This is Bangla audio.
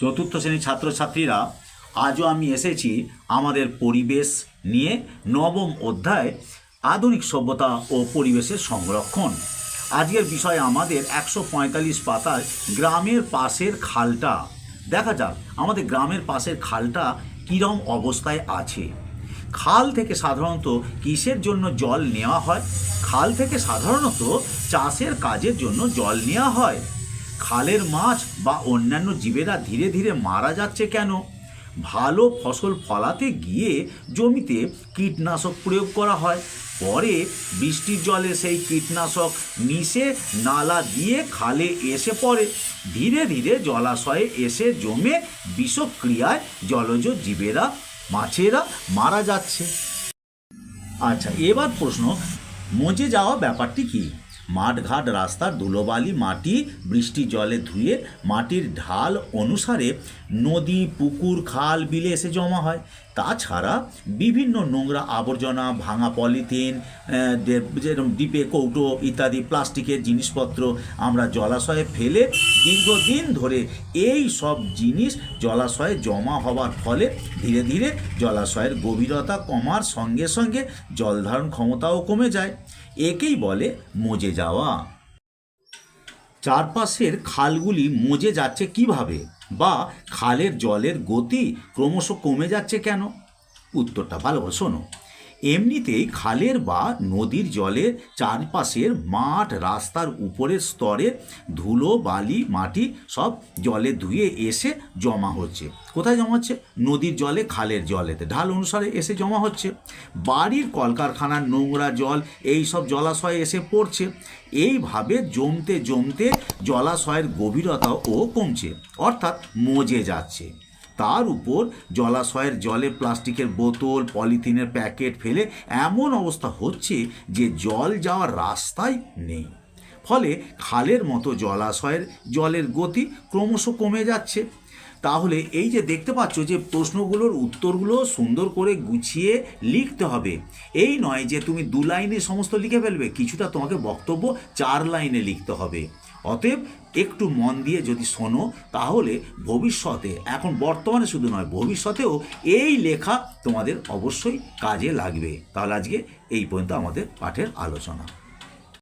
চতুর্থ শ্রেণির ছাত্রছাত্রীরা আজও আমি এসেছি আমাদের পরিবেশ নিয়ে নবম অধ্যায়, আধুনিক সভ্যতা ও পরিবেশের সংরক্ষণ। আজকের বিষয় আমাদের একশো পঁয়তাল্লিশ পাতায় গ্রামের পাশের খালটা। দেখা যাক, আমাদের গ্রামের পাশের খালটা কীরম অবস্থায় আছে। খাল থেকে সাধারণত কিসের জন্য জল নেওয়া হয়? খাল থেকে সাধারণত চাষের কাজের জন্য জল নেওয়া হয়। খালের মাছ বা অন্যান্য জীবেরা ধীরে ধীরে মারা যাচ্ছে কেন? ভালো ফসল ফলাতে গিয়ে জমিতে কীটনাশক প্রয়োগ করা হয়। পরে বৃষ্টির জলে সেই কীটনাশক মিশে নালা দিয়ে খালে এসে পড়ে। ধীরে ধীরে জলাশয়ে এসে জমে বিষক্রিয়ায় জলজ জীবেরা, মাছেরা মারা যাচ্ছে। আচ্ছা এবার প্রশ্ন, মজে যাওয়া ব্যাপারটি কি? মাঠঘাট রাস্তার ধুলোবালি মাটি, বৃষ্টি জলে ধুয়ে মাটির ঢাল অনুসারে নদী, পুকুর, খাল, বিলে এসে জমা হয়। তাছাড়া বিভিন্ন নোংরা আবর্জনা, ভাঙা পলিথিন যেরকম ডিপে কৌটো ইত্যাদি প্লাস্টিকের জিনিসপত্র আমরা জলাশয়ে ফেলে দীর্ঘদিন ধরে এই সব জিনিস জলাশয়ে জমা হওয়ার ফলে ধীরে ধীরে জলাশয়ের গভীরতা কমার সঙ্গে সঙ্গে জলধারণ ক্ষমতাও কমে যায়। একেই বলে মজে যাওয়া। চারপাশের খালগুলি মজে যাচ্ছে কীভাবে? বা খালের জলের গতি ক্রমশ কমে যাচ্ছে কেন? উত্তরটা ভালো শোনো। এমনিতেই খালের বা নদীর জলের চারপাশের মাঠ, রাস্তার উপরের স্তরে ধুলো, বালি, মাটি সব জলে ধুয়ে এসে জমা হচ্ছে। কোথায় জমা হচ্ছে? নদীর জলে, খালের জলেতে। ঢাল অনুসারে এসে জমা হচ্ছে। বাড়ির কলকারখানার নোংরা জল, এই সব জলাশয়ে এসে পড়ছে। এইভাবে জমতে জমতে জলাশয়ের গভীরতাও কমছে। অর্থাৎ মজে যাচ্ছে। তার উপর জলাশয়ের জলে প্লাস্টিকের বোতল, পলিথিনের প্যাকেট ফেলে এমন অবস্থা হচ্ছে যে জল যাওয়ার রাস্তাই নেই। ফলে খালের মতো জলাশয়ের জলের গতি ক্রমশ কমে যাচ্ছে। তাহলে এই যে দেখতে পাচ্ছ যে প্রশ্নগুলোর উত্তরগুলো সুন্দর করে গুছিয়ে লিখতে হবে। এই নয় যে তুমি দু লাইনে সমস্ত লিখে ফেলবে, কিছুটা তোমাকে বক্তব্য চার লাইনে লিখতে হবে। অতএব একটু মন দিয়ে যদি শোনো, তাহলে ভবিষ্যতে, এখন বর্তমানে শুধু নয়, ভবিষ্যতেও এই লেখা তোমাদের অবশ্যই কাজে লাগবে। তাহলে আজকে এই পর্যন্ত আমাদের পাঠের আলোচনা।